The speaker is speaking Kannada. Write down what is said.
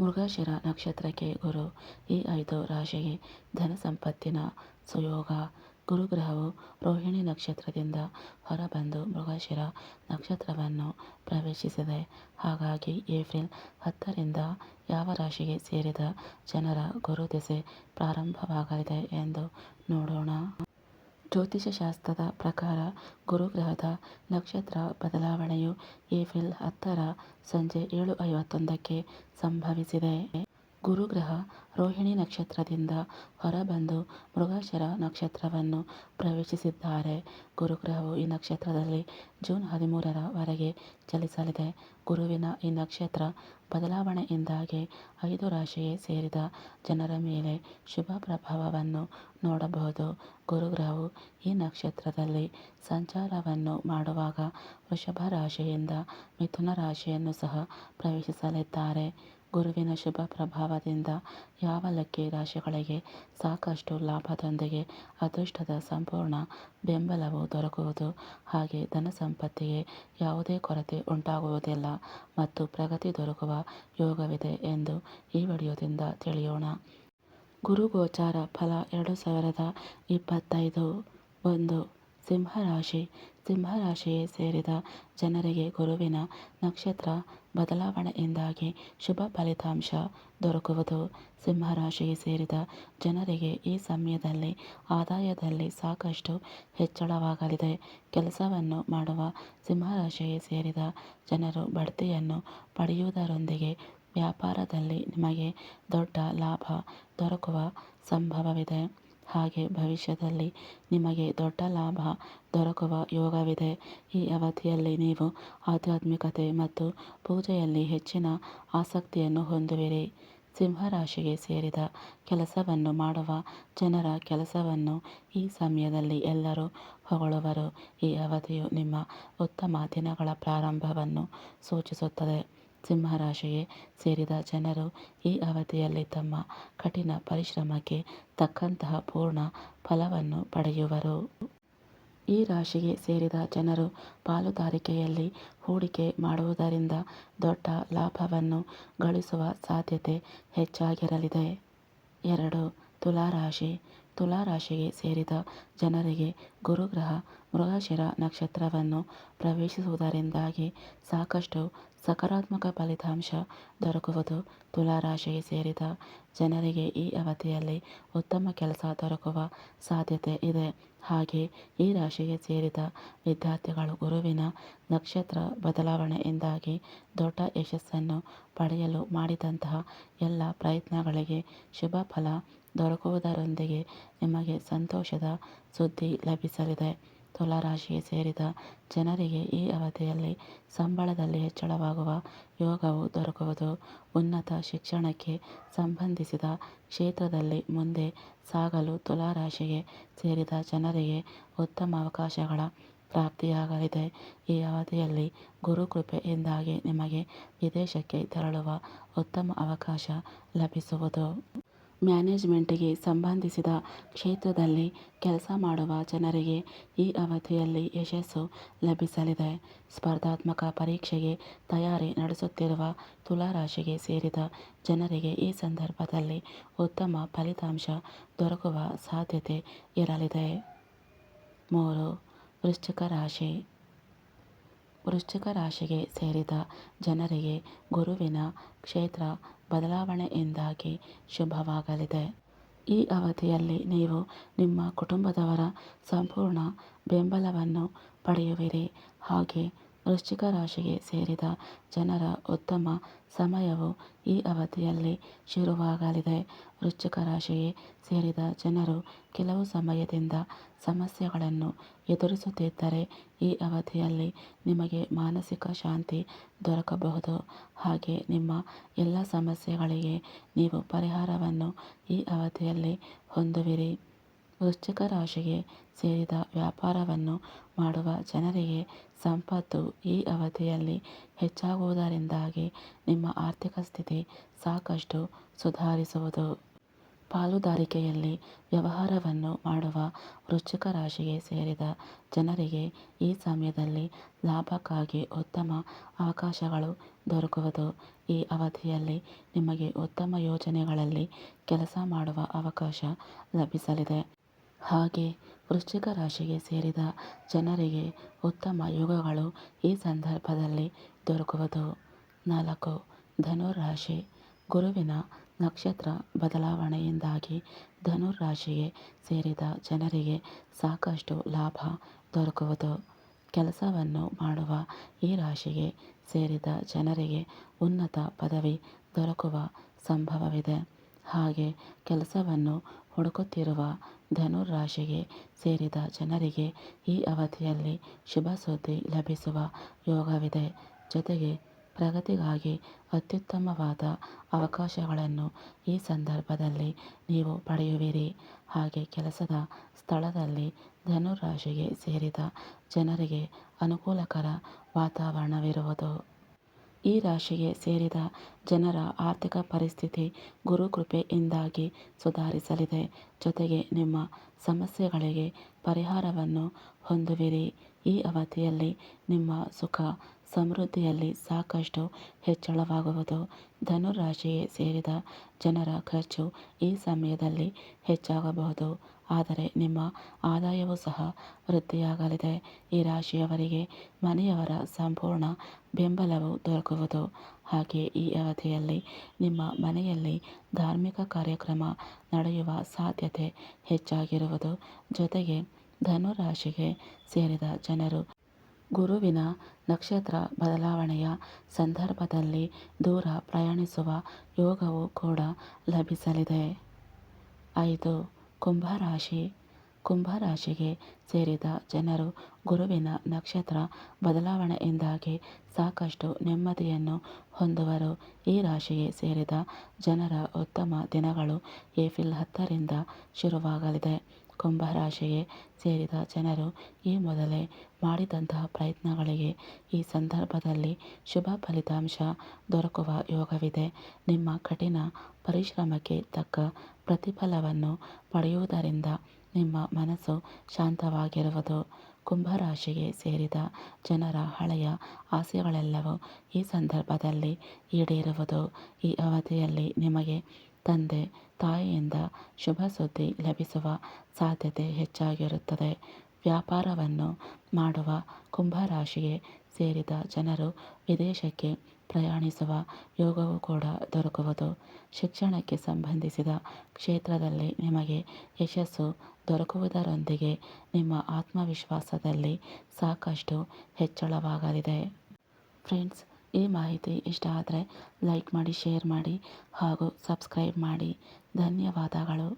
ಮೃಗಶಿರ ನಕ್ಷತ್ರಕ್ಕೆ ಗುರು. ಈ ಐದು ರಾಶಿಗೆ ಧನ ಸಂಪತ್ತಿನ ಸುಯೋಗ. ಗುರುಗ್ರಹವು ರೋಹಿಣಿ ನಕ್ಷತ್ರದಿಂದ ಹೊರಬಂದು ಮೃಗಶಿರ ನಕ್ಷತ್ರವನ್ನು ಪ್ರವೇಶಿಸಿದೆ. ಹಾಗಾಗಿ ಏಪ್ರಿಲ್ ಹತ್ತರಿಂದ ಯಾವ ರಾಶಿಗೆ ಸೇರಿದ ಜನರ ಗುರು ದೆಸೆ ಪ್ರಾರಂಭವಾಗಲಿದೆ ಎಂದು ನೋಡೋಣ. ಜ್ಯೋತಿಷಶಾಸ್ತ್ರದ ಪ್ರಕಾರ ಗುರುಗ್ರಹದ ನಕ್ಷತ್ರ ಬದಲಾವಣೆಯು ಏಪ್ರಿಲ್ ಹತ್ತರ ಸಂಜೆ ಏಳು ಐವತ್ತೊಂದಕ್ಕೆ ಸಂಭವಿಸಿದೆ. ಗುರುಗ್ರಹ ರೋಹಿಣಿ ನಕ್ಷತ್ರದಿಂದ ಹೊರಬಂದು ಮೃಗಶಿರ ನಕ್ಷತ್ರವನ್ನು ಪ್ರವೇಶಿಸಿದ್ದಾರೆ. ಗುರುಗ್ರಹವು ಈ ನಕ್ಷತ್ರದಲ್ಲಿ ಜೂನ್ ಹದಿಮೂರರ ವರೆಗೆ ಚಲಿಸಲಿದೆ. ಗುರುವಿನ ಈ ನಕ್ಷತ್ರ ಬದಲಾವಣೆಯಿಂದಾಗಿ ಐದು ರಾಶಿಗೆ ಸೇರಿದ ಜನರ ಮೇಲೆ ಶುಭ ಪ್ರಭಾವವನ್ನು ನೋಡಬಹುದು. ಗುರುಗ್ರಹವು ಈ ನಕ್ಷತ್ರದಲ್ಲಿ ಸಂಚಾರವನ್ನು ಮಾಡುವಾಗ ವೃಷಭ ರಾಶಿಯಿಂದ ಮಿಥುನ ರಾಶಿಯನ್ನು ಸಹ ಪ್ರವೇಶಿಸಲಿದ್ದಾರೆ. ಗುರುವಿನ ಶುಭ ಪ್ರಭಾವದಿಂದ ಯಾವ ಲಕ್ಕಿ ರಾಶಿಗಳಿಗೆ ಸಾಕಷ್ಟು ಲಾಭದೊಂದಿಗೆ ಅದೃಷ್ಟದ ಸಂಪೂರ್ಣ ಬೆಂಬಲವು ದೊರಕುವುದು. ಹಾಗೆ ಧನ ಸಂಪತ್ತಿಗೆ ಯಾವುದೇ ಕೊರತೆ ಉಂಟಾಗುವುದಿಲ್ಲ ಮತ್ತು ಪ್ರಗತಿ ದೊರಕುವ ಯೋಗವಿದೆ ಎಂದು ಈ ವಿಡಿಯೋದಿಂದ ತಿಳಿಯೋಣ. ಗುರುಗೋಚಾರ ಫಲ ಎರಡು ಸಾವಿರದ ಇಪ್ಪತ್ತೈದು ಒಂದು ಸಿಂಹರಾಶಿ. ಸಿಂಹರಾಶಿಯೇ ಸೇರಿದ ಜನರಿಗೆ ಗುರುವಿನ ನಕ್ಷತ್ರ ಬದಲಾವಣೆಯಿಂದಾಗಿ ಶುಭ ಫಲಿತಾಂಶ ದೊರಕುವುದು. ಸಿಂಹರಾಶಿಗೆ ಸೇರಿದ ಜನರಿಗೆ ಈ ಸಮಯದಲ್ಲಿ, ಆದಾಯದಲ್ಲಿ ಸಾಕಷ್ಟು ಹೆಚ್ಚಳವಾಗಲಿದೆ. ಕೆಲಸವನ್ನು ಮಾಡುವ ಸಿಂಹರಾಶಿಗೆ ಸೇರಿದ ಜನರು ಬಡ್ತಿಯನ್ನು ಪಡೆಯುವುದರೊಂದಿಗೆ ವ್ಯಾಪಾರದಲ್ಲಿ ನಿಮಗೆ ದೊಡ್ಡ ಲಾಭ ದೊರಕುವ ಸಂಭವವಿದೆ. ಹಾಗೆ ಭವಿಷ್ಯದಲ್ಲಿ ನಿಮಗೆ ದೊಡ್ಡ ಲಾಭ ದೊರಕುವ ಯೋಗವಿದೆ. ಈ ಅವಧಿಯಲ್ಲಿ ನೀವು ಆಧ್ಯಾತ್ಮಿಕತೆ ಮತ್ತು ಪೂಜೆಯಲ್ಲಿ ಹೆಚ್ಚಿನ ಆಸಕ್ತಿಯನ್ನು ಹೊಂದುವಿರಿ. ಸಿಂಹರಾಶಿಗೆ ಸೇರಿದ ಕೆಲಸವನ್ನು ಮಾಡುವ ಜನರ ಕೆಲಸವನ್ನು ಈ ಸಮಯದಲ್ಲಿ ಎಲ್ಲರೂ ಹೊಗಳುವರು. ಈ ಅವಧಿಯು ನಿಮ್ಮ ಉತ್ತಮ ದಿನಗಳ ಪ್ರಾರಂಭವನ್ನು ಸೂಚಿಸುತ್ತದೆ. ಸಿಂಹರಾಶಿಗೆ ಸೇರಿದ ಜನರು ಈ ಅವಧಿಯಲ್ಲಿ ತಮ್ಮ ಕಠಿಣ ಪರಿಶ್ರಮಕ್ಕೆ ತಕ್ಕಂತಹ ಪೂರ್ಣ ಫಲವನ್ನು ಪಡೆಯುವರು. ಈ ರಾಶಿಗೆ ಸೇರಿದ ಜನರು ಪಾಲುದಾರಿಕೆಯಲ್ಲಿ ಹೂಡಿಕೆ ಮಾಡುವುದರಿಂದ ದೊಡ್ಡ ಲಾಭವನ್ನು ಗಳಿಸುವ ಸಾಧ್ಯತೆ ಹೆಚ್ಚಾಗಿರಲಿದೆ. ಎರಡು ತುಲಾರಾಶಿ ತುಲಾರಾಶಿಗೆ ಸೇರಿದ ಜನರಿಗೆ ಗುರುಗ್ರಹ ಮೃಗಶಿರ ನಕ್ಷತ್ರವನ್ನು ಪ್ರವೇಶಿಸುವುದರಿಂದಾಗಿ ಸಾಕಷ್ಟು ಸಕಾರಾತ್ಮಕ ಫಲಿತಾಂಶ ದೊರಕುವುದು ತುಲಾರಾಶಿಗೆ ಸೇರಿದ ಜನರಿಗೆ ಈ ಅವಧಿಯಲ್ಲಿ ಉತ್ತಮ ಕೆಲಸ ದೊರಕುವ ಸಾಧ್ಯತೆ ಇದೆ. ಹಾಗೆ ಈ ರಾಶಿಗೆ ಸೇರಿದ ವಿದ್ಯಾರ್ಥಿಗಳು ಗುರುವಿನ ನಕ್ಷತ್ರ ಬದಲಾವಣೆಯಿಂದಾಗಿ ದೊಡ್ಡ ಯಶಸ್ಸನ್ನು ಪಡೆಯಲು ಮಾಡಿದಂತಹ ಎಲ್ಲ ಪ್ರಯತ್ನಗಳಿಗೆ ಶುಭ ಫಲ ದೊರಕುವುದರೊಂದಿಗೆ ನಿಮಗೆ ಸಂತೋಷದ ಸುದ್ದಿ ಲಭಿಸಲಿದೆ ತುಲಾರಾಶಿಗೆ ಸೇರಿದ ಜನರಿಗೆ ಈ ಅವಧಿಯಲ್ಲಿ ಸಂಬಳದಲ್ಲಿ ಹೆಚ್ಚಳವಾಗುವ ಯೋಗವು ದೊರಕುವುದು. ಉನ್ನತ ಶಿಕ್ಷಣಕ್ಕೆ ಸಂಬಂಧಿಸಿದ ಕ್ಷೇತ್ರದಲ್ಲಿ ಮುಂದೆ ಸಾಗಲು ತುಲಾರಾಶಿಗೆ ಸೇರಿದ ಜನರಿಗೆ ಉತ್ತಮ ಅವಕಾಶಗಳ ಪ್ರಾಪ್ತಿಯಾಗಲಿದೆ. ಈ ಅವಧಿಯಲ್ಲಿ ಗುರುಕೃಪೆಯಿಂದಾಗಿ ನಿಮಗೆ ವಿದೇಶಕ್ಕೆ ತೆರಳುವ ಉತ್ತಮ ಅವಕಾಶ ಲಭಿಸುವುದು. ಮ್ಯಾನೇಜ್ಮೆಂಟಿಗೆ ಸಂಬಂಧಿಸಿದ ಕ್ಷೇತ್ರದಲ್ಲಿ ಕೆಲಸ ಮಾಡುವ ಜನರಿಗೆ ಈ ಅವಧಿಯಲ್ಲಿ ಯಶಸ್ಸು ಲಭಿಸಲಿದೆ. ಸ್ಪರ್ಧಾತ್ಮಕ ಪರೀಕ್ಷೆಗೆ ತಯಾರಿ ನಡೆಸುತ್ತಿರುವ ತುಲಾರಾಶಿಗೆ ಸೇರಿದ ಜನರಿಗೆ ಈ ಸಂದರ್ಭದಲ್ಲಿ ಉತ್ತಮ ಫಲಿತಾಂಶ ದೊರಕುವ ಸಾಧ್ಯತೆ ಇರಲಿದೆ. ಮೂರು, ವೃಶ್ಚಿಕ ರಾಶಿ. ವೃಶ್ಚಿಕ ರಾಶಿಗೆ ಸೇರಿದ ಜನರಿಗೆ ಗುರುವಿನ ಕ್ಷೇತ್ರ ಬದಲಾವಣೆಯಿಂದಾಗಿ ಶುಭವಾಗಲಿದೆ. ಈ ಅವಧಿಯಲ್ಲಿ ನೀವು ನಿಮ್ಮ ಕುಟುಂಬದವರ ಸಂಪೂರ್ಣ ಬೆಂಬಲವನ್ನು ಪಡೆಯುವಿರಿ. ಹಾಗೆ ವೃಶ್ಚಿಕ ರಾಶಿಗೆ ಸೇರಿದ ಜನರ ಉತ್ತಮ ಸಮಯವು ಈ ಅವಧಿಯಲ್ಲಿ ಶುರುವಾಗಲಿದೆ. ವೃಶ್ಚಿಕ ರಾಶಿಗೆ ಸೇರಿದ ಜನರು ಕೆಲವು ಸಮಯದಿಂದ ಸಮಸ್ಯೆಗಳನ್ನು ಎದುರಿಸುತ್ತಿದ್ದರೆ ಈ ಅವಧಿಯಲ್ಲಿ ನಿಮಗೆ ಮಾನಸಿಕ ಶಾಂತಿ ದೊರಕಬಹುದು. ಹಾಗೆ ನಿಮ್ಮ ಎಲ್ಲ ಸಮಸ್ಯೆಗಳಿಗೆ ನೀವು ಪರಿಹಾರವನ್ನು ಈ ಅವಧಿಯಲ್ಲಿ ಹೊಂದುವಿರಿ. ವೃಶ್ಚಿಕ ರಾಶಿಗೆ ಸೇರಿದ ವ್ಯಾಪಾರವನ್ನು ಮಾಡುವ ಜನರಿಗೆ ಸಂಪತ್ತು ಈ ಅವಧಿಯಲ್ಲಿ ಹೆಚ್ಚಾಗುವುದರಿಂದಾಗಿ ನಿಮ್ಮ ಆರ್ಥಿಕ ಸ್ಥಿತಿ ಸಾಕಷ್ಟು ಸುಧಾರಿಸುವುದು. ಪಾಲುದಾರಿಕೆಯಲ್ಲಿ ವ್ಯವಹಾರವನ್ನು ಮಾಡುವ ವೃಶ್ಚಿಕ ರಾಶಿಗೆ ಸೇರಿದ ಜನರಿಗೆ ಈ ಸಮಯದಲ್ಲಿ ಲಾಭಕ್ಕಾಗಿ ಉತ್ತಮ ಅವಕಾಶಗಳು ದೊರಕುವುದು. ಈ ಅವಧಿಯಲ್ಲಿ ನಿಮಗೆ ಉತ್ತಮ ಯೋಜನೆಗಳಲ್ಲಿ ಕೆಲಸ ಮಾಡುವ ಅವಕಾಶ ಲಭಿಸಲಿದೆ. ಹಾಗೆ ವೃಶ್ಚಿಕ ರಾಶಿಗೆ ಸೇರಿದ ಜನರಿಗೆ ಉತ್ತಮ ಯೋಗಗಳು ಈ ಸಂದರ್ಭದಲ್ಲಿ ದೊರಕುವುದು. ನಾಲ್ಕು ಧನುರಾಶಿ ಗುರುವಿನ ನಕ್ಷತ್ರ ಬದಲಾವಣೆಯಿಂದಾಗಿ ಧನುರಾಶಿಗೆ ಸೇರಿದ ಜನರಿಗೆ ಸಾಕಷ್ಟು ಲಾಭ ದೊರಕುವುದು. ಕೆಲಸವನ್ನು ಮಾಡುವ ಈ ರಾಶಿಗೆ ಸೇರಿದ ಜನರಿಗೆ ಉನ್ನತ ಪದವಿ ದೊರಕುವ ಸಂಭವವಿದೆ. ಹಾಗೆ ಕೆಲಸವನ್ನು ಹುಡುಕುತ್ತಿರುವ ಧನುರಾಶಿಗೆ ಸೇರಿದ ಜನರಿಗೆ ಈ ಅವಧಿಯಲ್ಲಿ ಶುಭ ಸುದ್ದಿ ಲಭಿಸುವ ಯೋಗವಿದೆ. ಜೊತೆಗೆ ಪ್ರಗತಿಗಾಗಿ ಅತ್ಯುತ್ತಮವಾದ ಅವಕಾಶಗಳನ್ನು ಈ ಸಂದರ್ಭದಲ್ಲಿ ನೀವು ಪಡೆಯುವಿರಿ. ಹಾಗೆ ಕೆಲಸದ ಸ್ಥಳದಲ್ಲಿ ಧನುರಾಶಿಗೆ ಸೇರಿದ ಜನರಿಗೆ ಅನುಕೂಲಕರ ವಾತಾವರಣವಿರುವುದು. ಈ ರಾಶಿಗೆ ಸೇರಿದ ಜನರ ಆರ್ಥಿಕ ಪರಿಸ್ಥಿತಿ ಗುರುಕೃಪೆಯಿಂದಾಗಿ ಸುಧಾರಿಸಲಿದೆ. ಜೊತೆಗೆ ನಿಮ್ಮ ಸಮಸ್ಯೆಗಳಿಗೆ ಪರಿಹಾರವನ್ನು ಹೊಂದುವಿರಿ. ಈ ಅವಧಿಯಲ್ಲಿ ನಿಮ್ಮ ಸುಖ ಸಮೃದ್ಧಿಯಲ್ಲಿ ಸಾಕಷ್ಟು ಹೆಚ್ಚಳವಾಗುವುದು. ಧನುರಾಶಿಗೆ ಸೇರಿದ ಜನರ ಖರ್ಚು ಈ ಸಮಯದಲ್ಲಿ ಹೆಚ್ಚಾಗಬಹುದು. ಆದರೆ ನಿಮ್ಮ ಆದಾಯವೂ ಸಹ ವೃದ್ಧಿಯಾಗಲಿದೆ. ಈ ರಾಶಿಯವರಿಗೆ ಮನೆಯವರ ಸಂಪೂರ್ಣ ಬೆಂಬಲವು ದೊರಕುವುದು. ಹಾಗೆ ಈ ಅವಧಿಯಲ್ಲಿ ನಿಮ್ಮ ಮನೆಯಲ್ಲಿ ಧಾರ್ಮಿಕ ಕಾರ್ಯಕ್ರಮ ನಡೆಯುವ ಸಾಧ್ಯತೆ ಹೆಚ್ಚಾಗಿರುವುದು. ಜೊತೆಗೆ ಧನುರಾಶಿಗೆ ಸೇರಿದ ಜನರು ಗುರುವಿನ ನಕ್ಷತ್ರ ಬದಲಾವಣೆಯ ಸಂದರ್ಭದಲ್ಲಿ ದೂರ ಪ್ರಯಾಣಿಸುವ ಯೋಗವು ಕೂಡ ಲಭಿಸಲಿದೆ. ಐದು ಕುಂಭರಾಶಿ ಕುಂಭರಾಶಿಗೆ ಸೇರಿದ ಜನರು ಗುರುವಿನ ನಕ್ಷತ್ರ ಬದಲಾವಣೆಯಿಂದಾಗಿ ಸಾಕಷ್ಟು ನೆಮ್ಮದಿಯನ್ನು ಹೊಂದುವರು. ಈ ರಾಶಿಗೆ ಸೇರಿದ ಜನರ ಉತ್ತಮ ದಿನಗಳು ಏಪ್ರಿಲ್ ಹತ್ತರಿಂದ ಶುರುವಾಗಲಿದೆ. ಕುಂಭರಾಶಿಗೆ ಸೇರಿದ ಜನರು ಈ ಮೊದಲೇ ಮಾಡಿದಂತಹ ಪ್ರಯತ್ನಗಳಿಗೆ ಈ ಸಂದರ್ಭದಲ್ಲಿ ಶುಭ ಫಲಿತಾಂಶ ದೊರಕುವ ಯೋಗವಿದೆ. ನಿಮ್ಮ ಕಠಿಣ ಪರಿಶ್ರಮಕ್ಕೆ ತಕ್ಕ ಪ್ರತಿಫಲವನ್ನು ಪಡೆಯುವುದರಿಂದ ನಿಮ್ಮ ಮನಸ್ಸು ಶಾಂತವಾಗಿರುವುದು. ಕುಂಭರಾಶಿಗೆ ಸೇರಿದ ಜನರ ಹಳೆಯ ಆಸೆಗಳೆಲ್ಲವೂ ಈ ಸಂದರ್ಭದಲ್ಲಿ ಈಡೇರುವುದು. ಈ ಅವಧಿಯಲ್ಲಿ ನಿಮಗೆ ತಂದೆ, ತಾಯಿಯಿಂದ ಶುಭ ಸುದ್ದಿ ಲಭಿಸುವ ಸಾಧ್ಯತೆ ಹೆಚ್ಚಾಗಿರುತ್ತದೆ. ವ್ಯಾಪಾರವನ್ನು ಮಾಡುವ ಕುಂಭರಾಶಿಗೆ ಸೇರಿದ ಜನರು ವಿದೇಶಕ್ಕೆ ಪ್ರಯಾಣಿಸುವ ಯೋಗವೂ ಕೂಡ ದೊರಕುವುದು. ಶಿಕ್ಷಣಕ್ಕೆ ಸಂಬಂಧಿಸಿದ ಕ್ಷೇತ್ರದಲ್ಲಿ ನಿಮಗೆ ಯಶಸ್ಸು ದೊರಕುವುದರೊಂದಿಗೆ ನಿಮ್ಮ ಆತ್ಮವಿಶ್ವಾಸದಲ್ಲಿ ಸಾಕಷ್ಟು ಹೆಚ್ಚಳವಾಗಲಿದೆ. ಫ್ರೆಂಡ್ಸ್, ಈ ಮಾಹಿತಿ ಇಷ್ಟ ಆದರೆ ಲೈಕ್ ಮಾಡಿ, ಶೇರ್ ಮಾಡಿ ಹಾಗೂ ಸಬ್ಸ್ಕ್ರೈಬ್ ಮಾಡಿ. ಧನ್ಯವಾದಗಳು.